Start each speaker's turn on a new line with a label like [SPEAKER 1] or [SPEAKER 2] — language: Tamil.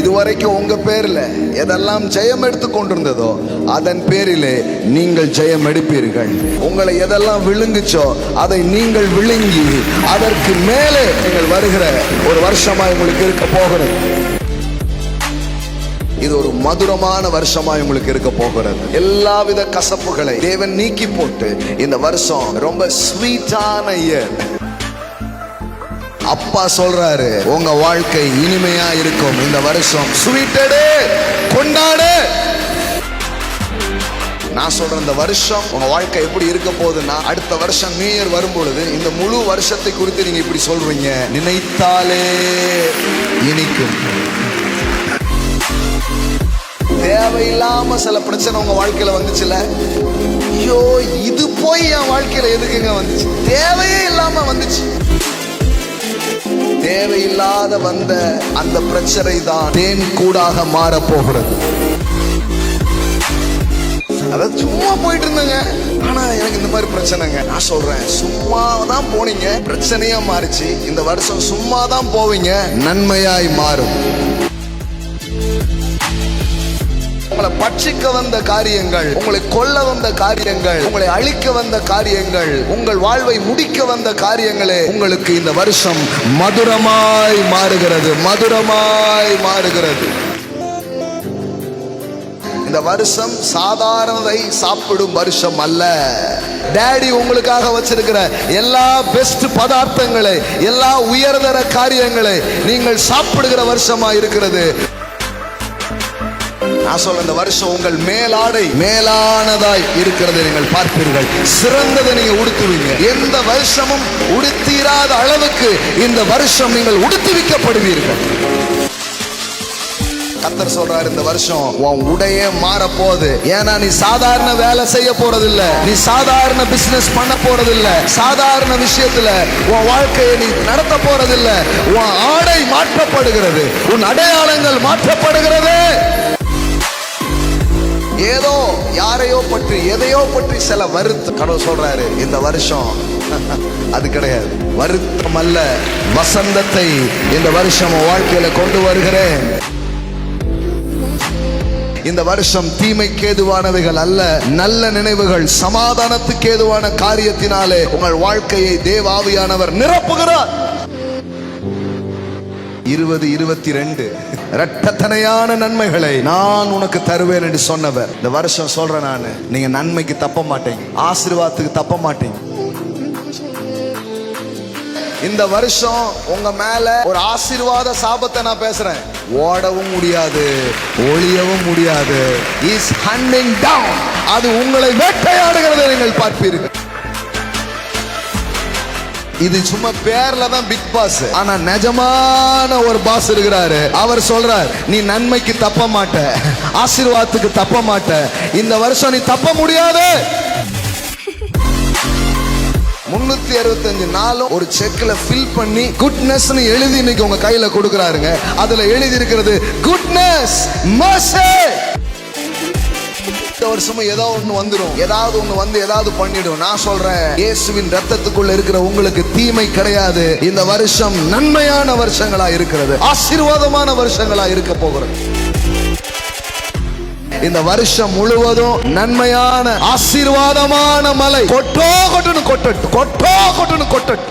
[SPEAKER 1] இதுவரைக்கும் உங்க பேர்ல எதெல்லாம் ஜெயம் எடுத்து கொண்டிருந்ததோ அதன் பேரிலே நீங்கள் ஜெயம் எடுப்பீர்கள். உங்களை எதெல்லாம் விழுங்குச்சோ அதை நீங்கள் விழுங்கி அதற்கு மேலே நீங்கள் வருகிற ஒரு வருஷமா உங்களுக்கு இருக்க போகிறது. இது ஒரு மதுரமான வருஷமா உங்களுக்கு இருக்க போகிறது. எல்லாவித கசப்புகளை தேவன் நீக்கி போட்டு இந்த வருஷம் ரொம்ப ஸ்வீட்டான இயர் அப்பா சொல்றாரு உங்க வாழ்க்கை இனிமையா இருக்கும். இந்த வருஷம் ஸ்வீட்டடு கொண்டாடு. நான் சொல்றேன் இந்த வருஷம் உங்க வாழ்க்கை எப்படி இருக்க போகுதுன்னா அடுத்த வருஷம் நியூ இயர் வரும்பொழுது இந்த முழு வருஷத்தை குறித்து நீங்க இப்படி சொல்றீங்க. நினைத்தாலே இனிக்கும். தேவையில்லாம சில பிரச்சனை உங்க வாழ்க்கையில வந்துச்சுல? ஐயோ இது போய் என் வாழ்க்கையில எதுக்குங்க வந்துச்சு? தேவையே இல்லாம வந்துச்சு. இல்லாத வந்த அந்த பிரச்சனை தான் தேன் கூடாக மாற போகிறது. அதாவது சும்மா போயிட்டு இருந்தேங்க. ஆனா எனக்கு இந்த மாதிரி பிரச்சனைங்க. நான் சொல்றேன் சும்மா தான் போனீங்க. பிரச்சனையா மாறிச்சு. இந்த வருஷம் சும்மா தான் போவீங்க. நன்மையாய் மாறும். உங்களை பட்சிக்க வந்த காரியங்கள் உங்களை கொல்ல வந்த காரியங்கள் உங்களை அழிக்க வந்த காரியங்கள் உங்கள் வாழ்வை முடிக்க வந்த காரியங்களே உங்களுக்கு இந்த வருஷம் மதுரமாய் மாறுகிறது மதுரமாய் மாறுகிறது. இந்த வருஷம் சாதாரணதை சாப்பிடும் வருஷம் அல்ல. டேடி உங்களுக்காக வச்சிருக்கிற எல்லா பெஸ்ட் பதார்த்தங்களை எல்லா உயர்தர காரியங்களை நீங்கள் சாப்பிடுகிற வருஷமா இருக்கிறது. நான் சொல்ல இந்த வருஷம் உங்கள் மேலாடை மேலானதாய் இருக்கிறதை நீங்கள் பார்ப்பீர்கள். சிறந்ததை நீங்க உடுத்துவீங்க. எந்த வருஷமும் உடுத்தீராத அளவுக்கு இந்த வருஷம் நீங்கள் உடுத்துவிக்கப்படுவீர்கள் கத்தர் சொல்றாரு இந்த வருஷம் உன் உடையே மாற போகுது ஏன்னா நீ சாதாரண வேலை செய்ய போறதில்ல. நீ சாதாரண பிசினஸ் பண்ண போறதில்ல. சாதாரண விஷயத்துல உன் வாழ்க்கையை நீ நடத்த போறதில்ல. உன் ஆடை மாற்றப்படுகிறது. உன் அடையாளங்கள் மாற்றப்படுகிறது. ஏதோ யாரையோ பற்றி எதையோ பற்றி சில வருத்த கடவுள் சொல்றாரு. இந்த வருஷம் அது கிடையாது. வருத்தம் அல்ல வசந்தத்தை இந்த வருஷம் வாழ்க்கையில கொண்டு வருகிறேன். இந்த வருஷம் தீமைக்கு ஏதுவானவைகள் அல்ல. நல்ல நினைவுகள் சமாதானத்துக்கு ஏதுவான காரியத்தினாலே உங்கள் வாழ்க்கையை தேவாவியானவர் நிரப்புகிறார். இருபது இருபத்தி ரெண்டு ரட்டத்தனையான நன்மைகளை நான் உனக்கு தருவேன் என்று சொன்னவர். இந்த வருஷம் சொல்றேன் நான். நீங்க நன்மைக்கு தப்ப மாட்டீங்க. ஆசீர்வாதத்துக்கு தப்ப மாட்டீங்க. இந்த வருஷம் உங்க மேல ஒரு ஆசீர்வாத சாபத்தை நான் பேசுறேன். ஓடவும் முடியாது ஒளியவும் முடியாது. இஸ் ஹண்டிங் டவுன் அது உங்களை வேட்டையாடுகிறதை நீங்கள் பார்ப்பீர்கள். இது சும்மா பேர்ல தான் பிக் பாஸ் ஆனா நிஜமான ஒரு பாஸ் இருக்கிறாரு. அவர் சொல்றார் நீ நன்மைக்கு தப்ப மாட்ட. ஆசீர்வாதத்துக்கு தப்ப மாட்ட. இந்த வருஷம் நீ தப்ப முடியாது. முன்னூத்தி அறுபத்தஞ்சு நாளும் ஒரு செக்ல ஃபில் பண்ணி குட்னஸ்னு எழுதி இன்னைக்கு உங்க கையில கொடுக்கறாருங்க. அதுல எழுதி இருக்கிறது குட்னஸ் mercy. வருஷமும் ஏதோ ஒன்று வந்துடும் ஏதாவது ஒன்று வந்து ஏதாவது பண்ணிடும். நான் சொல்றேன் இயேசுவின் ரத்தத்துக்குள்ள இருக்கிற உங்களுக்கு தீமை கிடையாது. இந்த வருஷம் நன்மையான வருஷங்களா இருக்கிறது. ஆசீர்வாதமான வருஷங்களா இருக்க போகிறது. இந்த வருஷம் முழுவதும் நன்மையான ஆசீர்வாதமான மலை. கொட்டோ கொட்டுன்னு கொட்டட்டும். கொட்டோ கொட்டுன்னு கொட்டட்டும்.